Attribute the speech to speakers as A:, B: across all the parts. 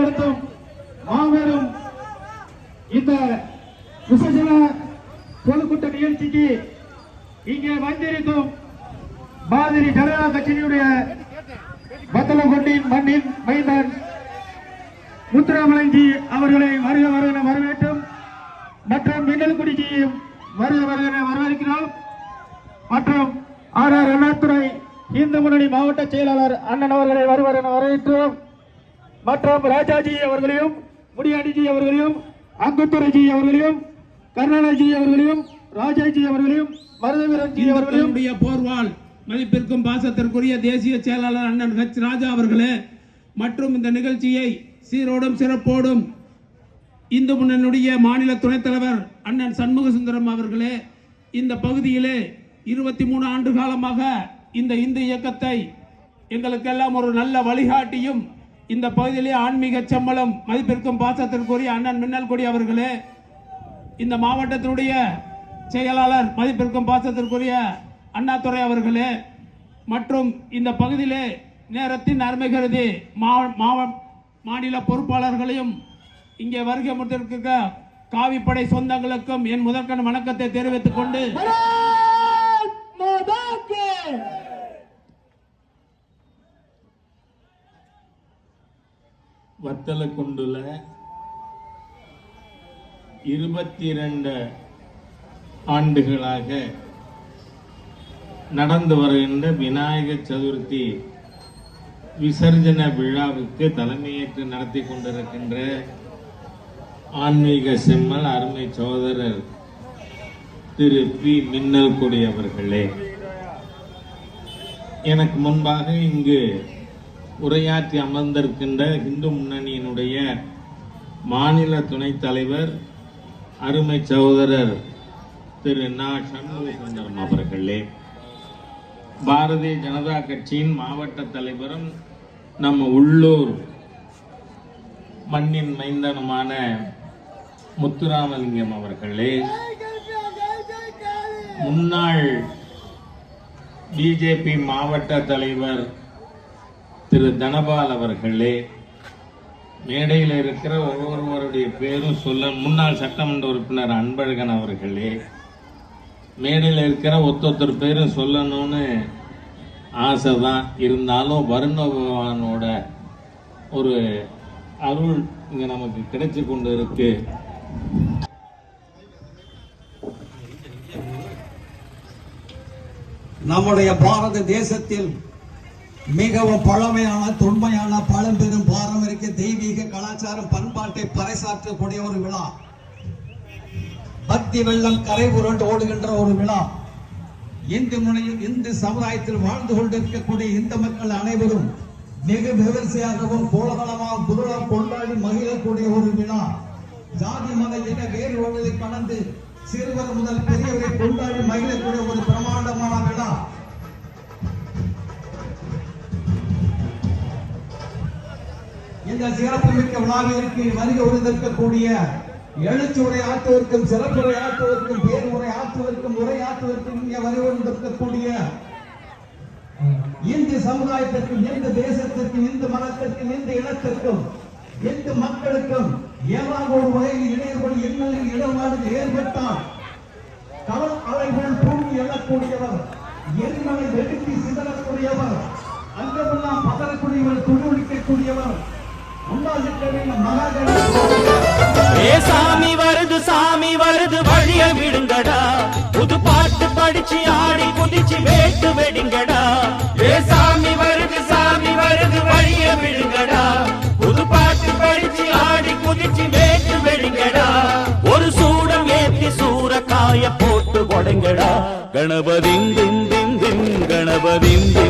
A: இந்து நடத்தும் மாபெரும் இந்த விசேஷன பொதுக்கூட்ட நிகழ்ச்சிக்கு இங்கே வந்திருக்கும் பாரதிய ஜனதா கட்சியினுடைய பத்தலகொண்டின் மண்ணின் மைந்தன் முத்துராமலிங்கி அவர்களை வருக வருக வரவேற்றும் மற்றும் மின்னல்குடிஜியும் வருக வருக வரவேற்கிறோம். மற்றும் ஆர் ஆர் அண்ணாத்துறை இந்து முன்னணி மாவட்ட செயலாளர் அண்ணன் அவர்களை வருவர் என வரவேற்றோம் மற்றும் ராஜாஜி அவர்களையும் முடியாண்டிஜி அவர்களையும் அங்குத்துரைஜி அவர்களையும் கருணாநிதி அவர்களையும் ராஜாஜி அவர்களையும் மருதவீரன்ஜி அவர்களையும்
B: போர்வால் மதிப்பிற்கும் பாசத்திற்குரிய தேசிய செயலாளர் அண்ணன் ஹெச் ராஜா அவர்களே மற்றும் இந்த நிகழ்ச்சியை சீரோடும் சிறப்போடும் இந்து முன்னணியுடைய மாநில துணைத் தலைவர் அண்ணன் சண்முக சுந்தரம் அவர்களே இந்த பகுதியிலே இருபத்தி மூணு ஆண்டு காலமாக இந்த இந்து இயக்கத்தை எங்களுக்கெல்லாம் ஒரு நல்ல வழிகாட்டியும் இந்த பகுதியிலே ஆன்மீக சம்பளம் மதிப்பிற்கும் பாசத்திற்குரிய அண்ணன் மின்னல்கொடி அவர்களே இந்த மாவட்டத்தினுடைய செயலாளர் மதிப்பிற்கும் பாசத்திற்குரிய அண்ணாதுரை அவர்களே மற்றும் இந்த பகுதியிலே நேரத்தின் அருமை கருதி மா- மாவ- மாநில பொறுப்பாளர்களையும் இங்கே வருகை முட்டிருக்க காவிப்படை சொந்தங்களுக்கும் என் முதற்கண் வணக்கத்தை தெரிவித்துக் கொண்டு வத்தலை கொண்டுள்ள இருபத்தி இரண்டு ஆண்டுகளாக நடந்து வருகின்ற விநாயகர் சதுர்த்தி விசர்ஜன விழாவுக்கு தலைமையேற்று நடத்தி கொண்டிருக்கின்ற ஆன்மீக செம்மல் அருமை சோதரர் திரு பி. மின்னல் கொடி அவர்களே. எனக்கு முன்பாக இங்கு உரையாற்றி அமர்ந்திருக்கின்ற இந்து முன்னணியினுடைய மாநில துணைத் தலைவர் அருமை சகோதரர் திரு நா. சண்முகசுந்தரம் அவர்களே பாரதிய ஜனதா கட்சியின் மாவட்ட தலைவரும் நம்ம உள்ளூர் மண்ணின் மைந்தனுமான முத்துராமலிங்கம் அவர்களே முன்னாள் பிஜேபி மாவட்ட தலைவர் திரு தனபால் அவர்களே மேடையில் இருக்கிற ஒவ்வொருவருடைய பேரும் சொல்ல முன்னாள் சட்டமன்ற உறுப்பினர் அன்பழகன் அவர்களே மேடையில் இருக்கிற ஒத்தொத்தர் பேரும் சொல்லணும்னு ஆசை தான் இருந்தாலும் வருண பகவானோட ஒரு அருள் இங்கே நமக்கு கிடைச்சி கொண்டு இருக்கு.
C: நம்முடைய பாரத தேசத்தில் மிகவும் பழமையான தொன்மையான பழம்பெரும் பாரம்பரிய தெய்வீக கலாச்சாரம் பண்பாட்டை பறைசாற்றக்கூடிய ஒரு விழா. பக்தி வெள்ளம் கரை புரண்டு ஓடுகின்ற ஒரு விழா. இந்து முனையில் இந்து சமுதாயத்தில் வாழ்ந்து கொண்டிருக்கக்கூடிய இந்து மக்கள் அனைவரும் மிக விமர்சையாகவும் கோலகலமாகவும் குருளா கொண்டாடி மகிழக்கூடிய ஒரு விழா. ஜாதி மத இன வேறுபாடுகளை கடந்து சிறுவர் முதல் பெரியவரை கொண்டாடி மகிழக்கூடிய ஒரு பிரமாண்டமான விழா. இந்த சிறப்புமிக்க விழாவிற்கு வருகை உறுதிருக்கக்கூடிய எழுச்சி ஆற்றுவதற்கும் சிறப்புரை ஆற்றுவதற்கும் பேர் உரை ஆற்றுவதற்கும் உரை ஆற்றுவதற்கும் இங்கே வருகை உறுதிருக்கக்கூடிய இந்து சமுதாயத்திற்கும் இந்து தேசத்திற்கும் இந்து மதத்திற்கும் இந்து இனத்திற்கும் இந்து மக்களுக்கும் ஏதாவது ஒரு வகையில் இடையர்கள் இன்னலில் இடர்பாடு ஏற்பட்டால் கடல் அலைகள் தூங்கி எழக்கூடியவர் எரிமலை வெடித்து சிதறக்கூடியவர் அங்கமெல்லாம் பதறக்கூடியவர் துணிவிக்கக்கூடியவர் உண்டாசிக்கவே
D: ஏ சாமி வருது சாமி வருது வழிய விடுங்கடா. புது பாட்டு படிச்சு ஆடி குதிச்சு வேட்டு வெடிங்கடா. ஏ சாமி வருது சாமி வருது வழிய விடுங்கடா. புது பாட்டு படிச்சு ஆடி குதிச்சு வேட்டு வெடிங்கடா. ஒரு சூடம் ஏத்தி சூறக்காய போட்டு கொடைங்கடா கணபதிங் திம் திம் திம் கணபதிம் திம்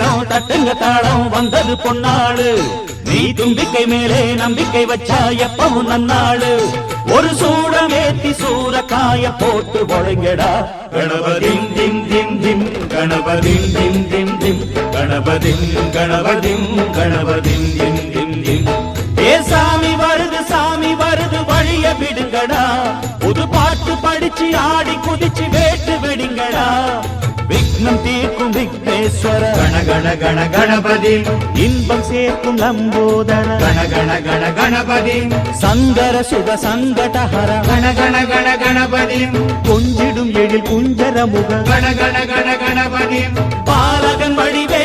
D: நேரம் தட்டுங்க தாளம் வந்தது பொன்னாடு நீ தும்பிக்கை மேலே நம்பிக்கை வச்சா எப்பவும் நன்னாடு ஒரு சூடமேத்தி சூறக்காய போட்டு ஒழுங்கடா. கணபதிம் திம் திம் திம் கணபதிம் திம் திம் திம். கணபதிம் கணபதிம் கணபதிம் திம் திம் திம். ஏ சாமி வருது சாமி வருது வழிய விடுங்கடா. புது பாட்டு படிச்சு ஆடி குதிச்சு வேட்டு விடுங்கடா. விக்னம் தீர்க்கும் சோமேஸ்வர
E: கண கண கண கணபதி.
D: இன்பம் சேர்க்கும் லம்போதர
E: கண கண கண கணபதி.
D: சங்கர சுக சங்கடஹர
E: கண கண கண கணபதி.
D: கொஞ்சிடும் எழில் குஞ்சர முக கண கண கண கணபதி. பாலகன் வடிவே